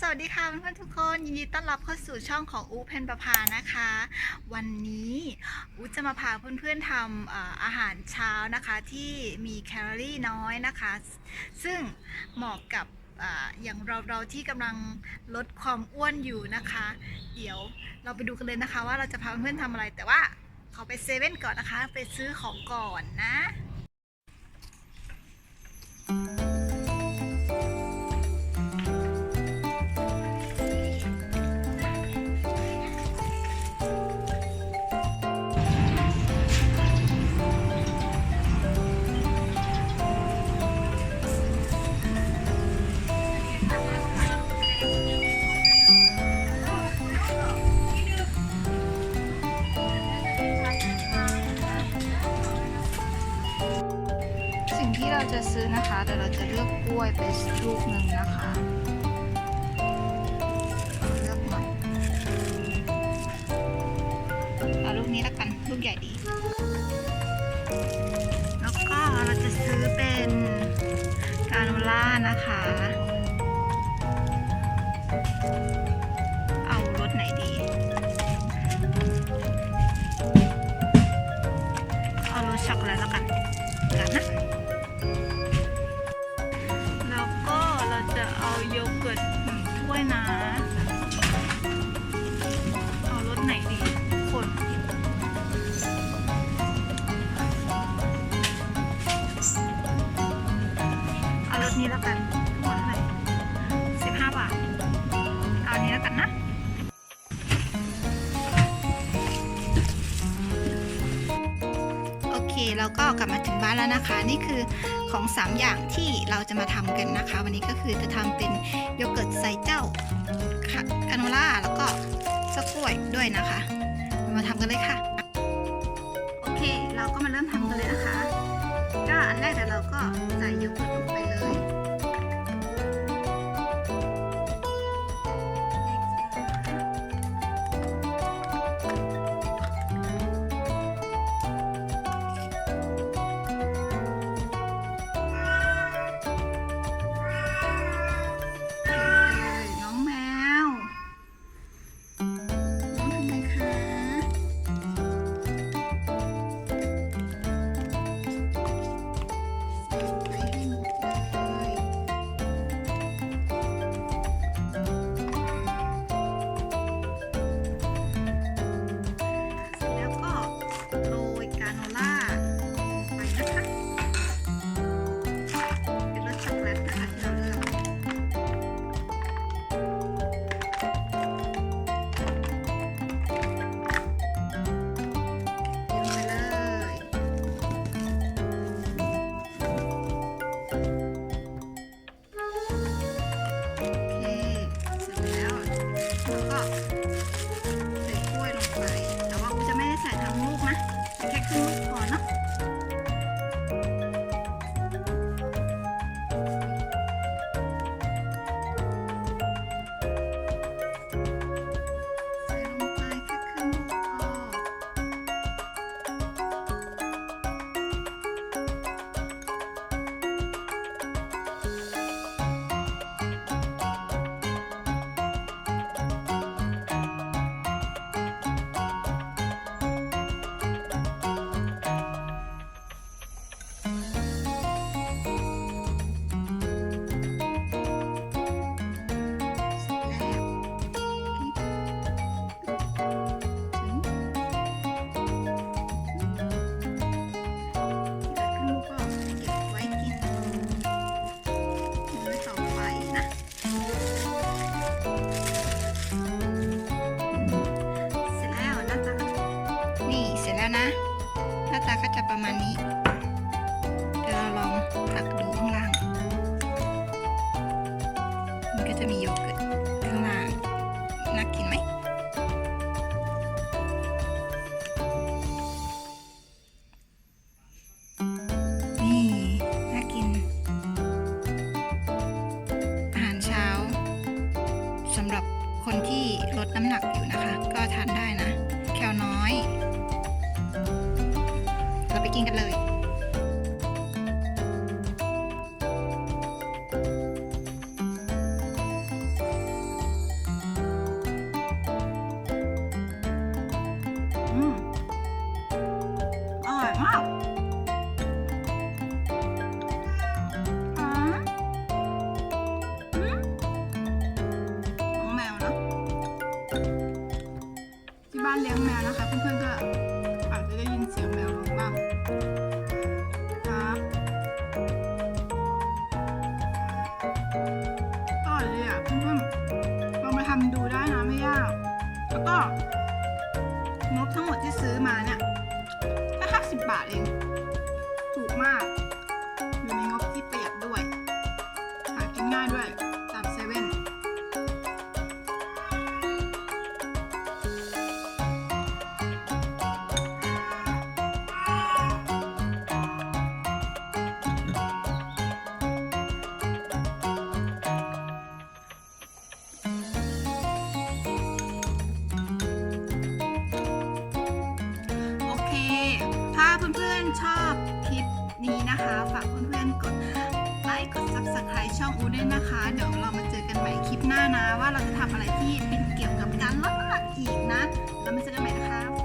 สวัสดีค่ะเพื่อนๆทุกคนยินดีต้อนรับเข้าสู่ช่องของอูเพนประพานะคะ วันนี้อูจะมาพาเพื่อนๆทำอาหารเช้านะคะที่มีแคลอรี่น้อยนะคะ ซึ่งเหมาะกับออย่างเราเราๆที่กำลังลดความอ้วนอยู่นะคะ เดี๋ยวเราไปดูกันเลยนะคะ ว่าเราจะพาเพื่อนๆทำอะไรแต่ว่าขอไปเซเว่นก่อนนะคะ ไปซื้อของก่อนนะ ซื้อนะคะเดี๋ยวเราจะเลือกกล้วยไปลูกหนึ่งนะคะเลือกหน่อยเอาลูกนี้แล้วกันลูกใหญ่ดี แล้วก็เราจะซื้อเป็นกาโนล่านะคะ เอารสไหนดี เอารสช็อกโกแลตแล้วกันกันนะ โยเกิร์ตหนึ่งถ้วยนะ เอารสไหนดีคนเอารสนี้แล้วกันหมดเลยสิบห้าบาท เอาอันนี้แล้วกันนะโอเคเราก็กลับมาถึงบ้านแล้วนะคะ นี่คือ ของ 3 อย่างที่เราจะมาทำกันนะคะ วันนี้ก็คือจะทำเป็นโยเกิร์ตใส่เจ้าค่ะกาโนล่าแล้วก็สกล้วยด้วยนะคะ มาทำกันเลยค่ะ โอเค เราก็มาเริ่มทำกันเลยนะคะ ก็อันแรกเดี๋ยวเราก็ใส่โยเกิร์ต จะประมาณนี้ เดี๋ยวเราลองตักดูข้างล่าง มันก็จะมีโยเกิร์ตข้างล่าง น่ากินไหม นี่ น่ากิน อาหารเช้าสำหรับคนที่ลดน้ำหนักอยู่นะคะ ก็ทานได้นะ แคลน้อย กินกันเลยอร่อยมากแมวเนะที่บ้านเลี้ยงแมวนะคะเพื่ ทำดูได้นะไม่ยาก แล้วก็งบทั้งหมดที่ซื้อมาเนี่ยแค่ห้าสิบบาทเอง ถูกมาก อยู่ในงบที่ประหยัดด้วย หากินง่ายด้วย เพื่อนๆชอบคลิปนี้นะคะ ฝากเพื่อนๆกดไลค์กด subscribe ช่องอูด้วยนะคะ เดี๋ยวเรามาเจอกันใหม่คลิปหน้านะ ว่าเราจะทำอะไรที่เป็นเกี่ยวกับการลดน้ำหนักอีกนะ เรามาเจอกันใหม่นะคะ